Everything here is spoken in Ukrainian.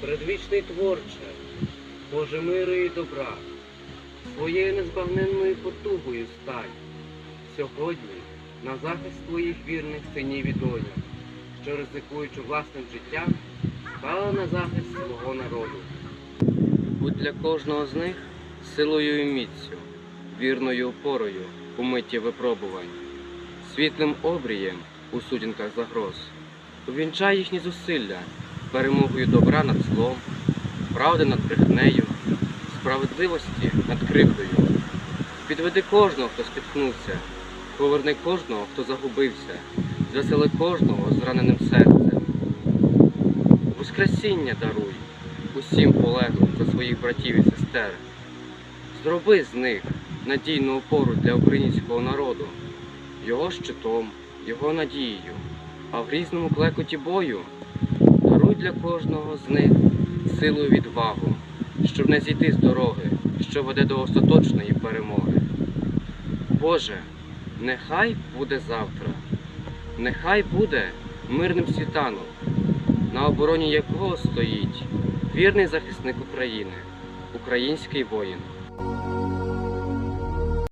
Предвічний творче, Боже миру і добра, своєю незбагненною потугою стань сьогодні на захист твоїх вірних синів і доньок, що ризикуючи власним життям, стали на захист свого народу. Будь для кожного з них силою і міцю, вірною опорою у митті випробувань, світлим обрієм у сутінках загроз. Увінчай їхні зусилля перемогою добра над злом, правди над брехнею, справедливості над кривдою. Підведи кожного, хто спіткнувся, поверни кожного, хто загубився, звесели кожного зраненим серцем. Воскресіння даруй усім полеглим за своїх братів і сестер. Зроби з них надійну опору для українського народу, його щитом, його надією, а в різному клекоті бою даруй для кожного з них силу і відвагу, щоб не зійти з дороги, що веде до остаточної перемоги. Боже, нехай буде завтра, нехай буде мирним світанок, на обороні якого стоїть вірний захисник України, український воїн.